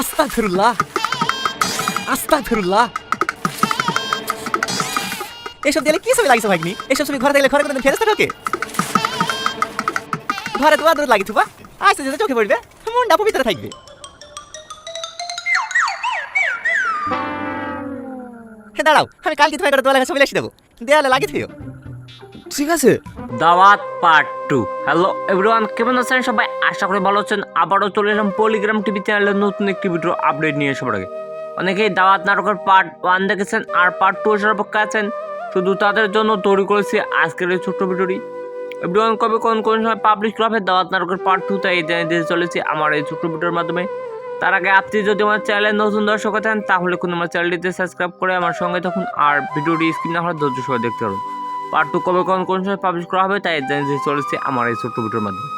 আস্তাক ফিরুল্লাহ আস্তাক ফিরুল্লাহ এসব দিলে কি ছবি লাগিছে ভাগ্নি? এসব ছবি ঘরে থাকলে ঘরে কোনোদিন ফেরস্তা ঢোকে? ঘরে তো আদর লাগি থুবা আস্তে যেতে চোখে পড়বে মনটা পবিত্র থাকবে। দাঁড়াও, আমি কালকে তোমার করে তোলা ছবি লিখে দেবো। দেয়ালে লাগিয়ে থিও। ঠিক আছে। দাওয়াত পার্ট টু হ্যালো এভরিওয়ান কেমন আছেন সবাই? আশা করি ভালো আছেন। আবারও চলে এলাম পলিগ্রাম টিভি চ্যানেলের নতুন একটি ভিডিও আপডেট নিয়ে সবার আগে। অনেকেই দাওয়াত নাটকের পার্ট ওয়ান দেখেছেন, আর পার্ট টু এসে অপেক্ষা আছেন। শুধু তাদের জন্য তৈরি করেছি আজকের এই ছোট্ট ভিডিওটি এভরিওয়ান কবে, কোন কোন সময় পাবলিশ করা হবে দাওয়াত নাটকের পার্ট টু তাই দিতে চলেছি আমার এই ছোট্ট ভিডিওর মাধ্যমে। তার আগে আপনি যদি আমার চ্যানেলে নতুন দর্শক থাকেন, তাহলে কোনো আমার চ্যানেলটিতে সাবস্ক্রাইব করে আমার সঙ্গে তখন আর ভিডিওটি স্ক্রিন না হলে ধৈর্য সবাই দেখতে পারুন। পার্ট টু কবে কোন কোন সময় পাবলিশ করা হবে তাই জানিয়ে চলেছে আমার এই ছোট্ট ভিডিওর মাধ্যমে।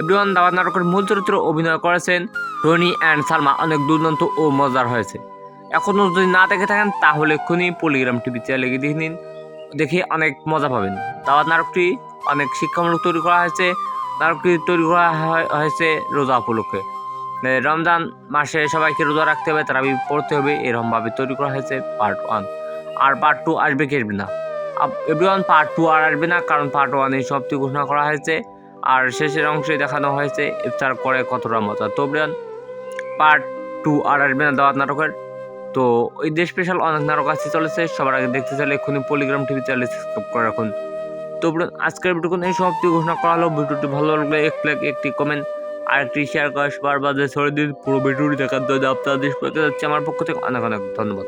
এভরিওয়ান দাওয়াত নাটকের মূল চরিত্রে অভিনয় করেছেন টনি অ্যান্ড সালমা। অনেক দুর্দান্ত ও মজার হয়েছে। এখনও যদি না দেখে থাকেন, তাহলে এক্ষুনি পলিগ্রাম টিভি চ্যানেলে গিয়ে দেখে নিন। দেখে অনেক মজা পাবেন। দাওয়াত নাটকটি অনেক শিক্ষামূলক তৈরি করা হয়েছে। নাটকটি তৈরি করা হয়েছে রোজা উপলক্ষে। রমজান মাসে সবাইকে রোজা রাখতে হবে তারা পড়তে হবে, এরকমভাবে তৈরি করা হয়েছে পার্ট ওয়ান আর পার্ট টু আসবে কি আসবে না। এভরিওয়ান পার্ট টু আর আসবে না, কারণ পার্ট ওয়ানে সবটি ঘোষণা করা হয়েছে। আর শেষের অংশে দেখানো হয়েছে ইফতার করে কতটা মজা। তো এভরিওয়ান পার্ট টু আর আসবে না দাওয়াত নাটকের। তো ওই দেশ স্পেশাল অনেক নাটক আসতে চলেছে, সবার আগে দেখতে চাইলে এক্ষুনি পলিগ্রাম টিভি চ্যানেলে সাবস্ক্রাইব করে রাখুন। তো আজকের ভিডিও এই সমাপ্তি ঘোষণা করা হলো। ভিডিওটি ভালো লাগলে এক লাইক একটি কমেন্ট আর একটি শেয়ার করে সবার বাদে ছড়িয়ে দিন। পুরো ভিডিওটি দেখার জন্য আপনাদের যাচ্ছে। আমার পক্ষ থেকে অনেক অনেক ধন্যবাদ।